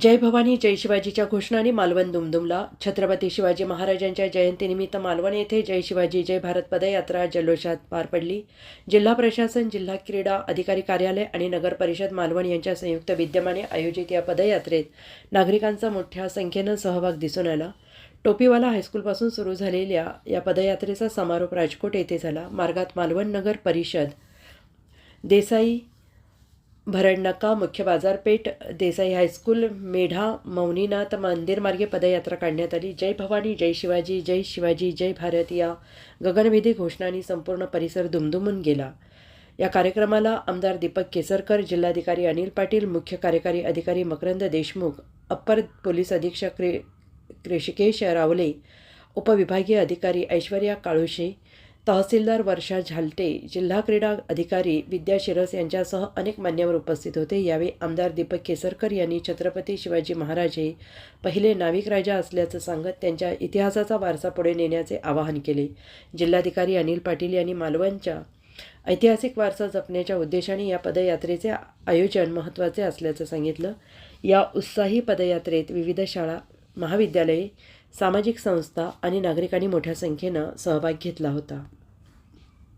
जय भवानी जय शिवाजीच्या घोषणाने मालवण दुमदुमला. छत्रपती शिवाजी महाराजांच्या जयंतीनिमित्त मालवण येथे जय शिवाजी जय भारत पदयात्रा जल्लोषात पार पडली. जिल्हा प्रशासन जिल्हा क्रीडा अधिकारी कार्यालय आणि नगर परिषद मालवण यांच्या संयुक्त विद्यमाने आयोजित या पदयात्रेत नागरिकांचा मोठ्या संख्येनं सहभाग दिसून आला. टोपीवाला हायस्कूलपासून सुरू झालेल्या या पदयात्रेचा समारोप राजकोट येथे झाला. मार्गात मालवण नगर परिषद देसाई भरडनाका मुख्य बाजारपेठ देसाई हायस्कूल मेढा मौनीनाथ मंदिरमार्गे पदयात्रा काढण्यात आली. जय भवानी जय शिवाजी जय शिवाजी जय भारत. या गगनभेदी घोषणांनी संपूर्ण परिसर दुमदुमून गेला. या कार्यक्रमाला आमदार दीपक केसरकर जिल्हाधिकारी अनिल पाटील मुख्य कार्यकारी अधिकारी मकरंद देशमुख अप्पर पोलीस अधीक्षक क्रे ऋषिकेश रावले उपविभागीय अधिकारी ऐश्वर्या काळुशे तहसीलदार वर्षा झालटे जिल्हा क्रीडा अधिकारी विद्या शिरस यांच्यासह अनेक मान्यवर उपस्थित होते. यावेळी आमदार दीपक केसरकर यांनी छत्रपती शिवाजी महाराज हे पहिले नाविक राजा असल्याचं सांगत त्यांच्या इतिहासाचा वारसा पुढे नेण्याचे आवाहन केले. जिल्हाधिकारी अनिल पाटील यांनी मालवणच्या ऐतिहासिक वारसा जपण्याच्या उद्देशाने या पदयात्रेचे आयोजन महत्त्वाचे असल्याचं सांगितलं. या उत्साही पदयात्रेत विविध शाळा महाविद्यालये सामाजिक संस्था आणि नागरिकांनी मोठ्या संख्येनं सहभाग घेतला होता.